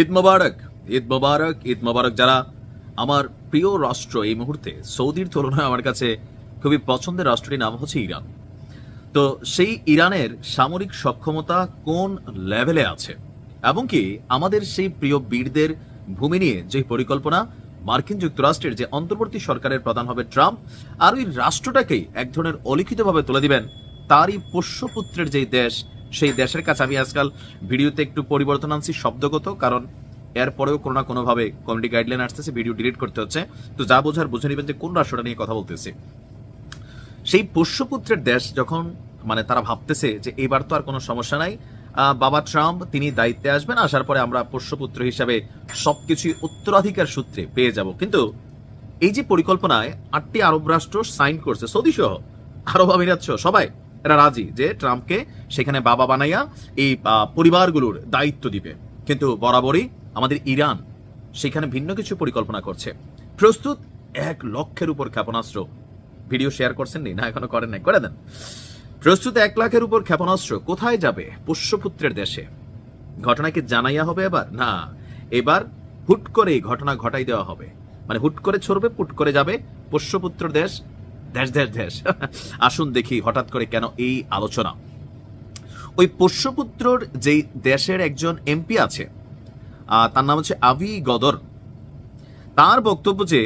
ঈদ মোবারক ঈদ মোবারক ঈদ মোবারক যারা আমার প্রিয় রাষ্ট্র এই মুহূর্তে, সৌদির তুলনায় আমার কাছে খুবই পছন্দের রাষ্ট্রটির নাম হচ্ছে ইরান। তো সেই ইরানের সামরিক সক্ষমতা কোন লেভেলে আছে? এবং কি আমাদের সেই প্রিয় বীরদের ভূমি নিয়ে যে পরিকল্পনা মার্কিন যুক্তরাষ্ট্রের যে অন্তর্বর্তী সরকারের প্রধান হবে ট্রাম্প, আর ওই রাষ্ট্রটাকেই এক ধরনের অলিখিতভাবে তুলে দিবেন, তারই পোষ্যপুত্রের যেই দেশ সেই দেশের কাছে আমি আজকাল ভিডিওতে একটু পরিবর্তন আনছি শব্দগত, কারণ এরপরেও কোনো না কোনোভাবে কমিটি গাইডলাইন আসতেছে ভিডিও ডিলিট করতে হচ্ছে। তো যা বোঝার, বুঝে নেবেন যে কোন রাষ্ট্রটা নিয়ে কথা বলতেছি। সেই পোষ্যপুত্রের দেশ যখন মানে তারা ভাবতেছে যে এবার তো আর কোনো সমস্যা নাই বাবা ট্রাম্প, তিনি দায়িত্বে আসবেন, আসার পরে আমরা পোষ্যপুত্র হিসাবে সবকিছুই উত্তরাধিকার সূত্রে পেয়ে যাব। কিন্তু এই যে পরিকল্পনায় আটটি আরব রাষ্ট্র সাইন করছে, সৌদি সহ, আরব আমিরাত সহ, সবাই এরা রাজি যে ট্রাম্পকে সেখানে বাবা বানাইয়া এই পরিবারগুলোর দায়িত্ব দিবে। কিন্তু বরাবরই আমাদের ইরান সেখানে ভিন্ন কিছু পরিকল্পনা করছে। প্রস্তুত এক লক্ষের উপর ক্ষেপণাস্ত্র। ভিডিও শেয়ার করছেন নি, এখনও করেন নাই। করে দেন। প্রস্তুত এক লাখের উপর ক্ষেপণাস্ত্র কোথায় যাবে? পুষ্যপুত্রের দেশে। ঘটনা কি জানাইয়া হবে এবার? না, এবার হুট করে ঘটনা ঘটাই দেওয়া হবে। মানে হুট করে ছড়বে, পুট করে যাবে পুষ্যপুত্র দেশ দেশ দেশ দেশ। আসুন দেখি হঠাৎ করে কেন এই আলোচনা। ওই পোষ্যপুত্রর যেই দেশের একজন এমপি আছে তার নাম হচ্ছে আবি গদর। তার বক্তব্য যে,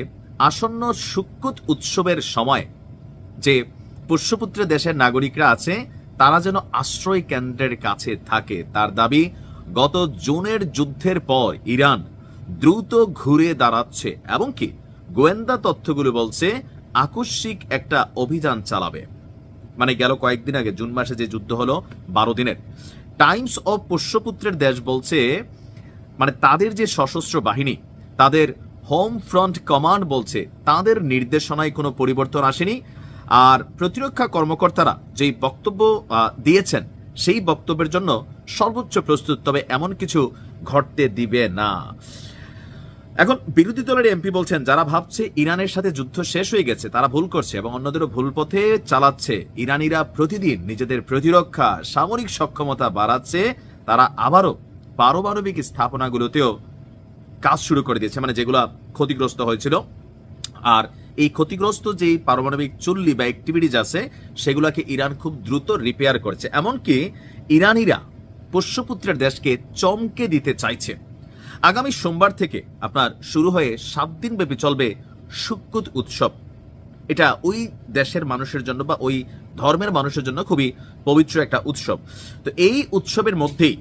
আসন্ন সুক্কুত উৎসবের সময় যে পুষ্যপুত্র দেশের নাগরিকরা আছে, তারা যেন আশ্রয় কেন্দ্রের কাছে থাকে, তার দাবি গত জুনের যুদ্ধের পর ইরান দ্রুত ঘুরে দাঁড়াচ্ছে, এবং কি গোয়েন্দা তথ্যগুলো বলছে আকস্মিক একটা অভিযান চালাবে। মানে গেল কয়েকদিন আগে, জুন মাসে যে যুদ্ধ হলো, বারো দিনের। টাইমস অফ পোষ্যপুত্রের দেশ বলছে মানে তাদের যে সশস্ত্র বাহিনী, তাদের হোম ফ্রন্ট কমান্ড বলছে, তাদের নির্দেশনায় কোনো পরিবর্তন আসেনি। আর প্রতিরক্ষা কর্মকর্তারা যেই বক্তব্য দিয়েছেন, সেই বক্তব্যের জন্য সর্বোচ্চ প্রস্তুত। তবে এমন কিছু ঘটতে দিবে না। এখন বিরোধী দলের এমপি বলছেন, যারা ভাবছে ইরানের সাথে যুদ্ধ শেষ হয়ে গেছে, তারা ভুল করছে এবং অন্যদেরও ভুল পথে চালাচ্ছে। ইরানিরা প্রতিদিন নিজেদের প্রতিরক্ষা, সামরিক সক্ষমতা বাড়াচ্ছে, তারা আবারও পারমাণবিক স্থাপনাগুলোতেও কাজ শুরু করে দিয়েছে মানে যেগুলা ক্ষতিগ্রস্ত হয়েছিল। আর এই ক্ষতিগ্রস্ত যে পারমাণবিক চুল্লি বা অ্যাক্টিভিটিজ আছে, সেগুলোকে ইরান খুব দ্রুত রিপেয়ার করেছে। এমনকি ইরানিরা পোষ্যপুত্রের দেশকে চমকে দিতে চাইছে। আগামী সোমবার থেকে আপনার শুরু হয়ে সাত দিন ব্যাপী চলবে সুক্কুত উৎসব। এটা ওই দেশের মানুষের জন্য বা ওই ধর্মের মানুষের জন্য খুবই পবিত্র একটা উৎসব। তো এই উৎসবের মধ্যেই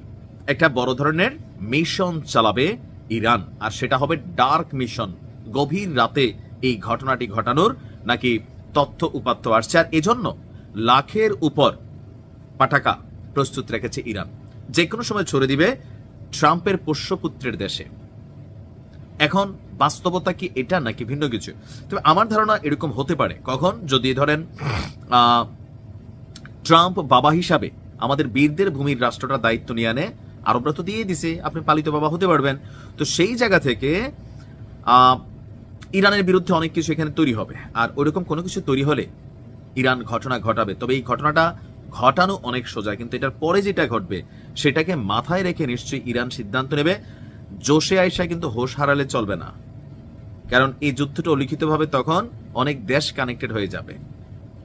একটা বড় ধরনের মিশন চালাবে ইরান। আর সেটা হবে ডার্ক মিশন। গভীর রাতে এই ঘটনাটি ঘটানোর নাকি তথ্য উপাত্ত আসছে। আর এজন্য লাখের উপর পাটাকা প্রস্তুত রেখেছে ইরান। যে কোনো সময় ছড়ে দিবে ট্রাম্পের পোষ্যপুত্রের দেশে। এখন বাস্তবতা কি এটা নাকি ভিন্ন কিছু? তবে আমার ধারণা এরকম হতে পারে। কখন? যদি ধরেন ট্রাম্প বাবা হিসাবে আমাদের বীরদের ভূমির রাষ্ট্রটার দায়িত্ব নিয়ে আনে, আরবরা তো দিয়ে দিছে, আপনি পালিত বাবা হতে পারবেন। তো সেই জায়গা থেকে ইরানের বিরুদ্ধে অনেক কিছু এখানে তৈরি হবে। আর ওইরকম কোনো কিছু তৈরি হলে ইরান ঘটনা ঘটাবে। তবে এই ঘটনাটা ঘটানো অনেক সোজা, কিন্তু এটার পরে যেটা ঘটবে, সেটাকে মাথায় রেখে নিশ্চয়ই ইরান সিদ্ধান্ত নেবে, জোশে আয়সা কিন্তু হোশ হারালে চলবে না। কারণ এই যুদ্ধটা লিখিতভাবে তখন অনেক দেশ কানেক্টেড হয়ে যাবে।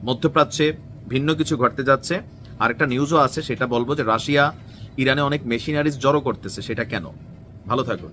মধ্যপ্রাচ্যে ভিন্ন কিছু ঘটতে যাচ্ছে। আরেকটা নিউজও আছে, সেটা বলব যে রাশিয়া ইরানে অনেক মেশিনারিজ জড়ো করতেছে, সেটা কেন? ভালো থাকুন।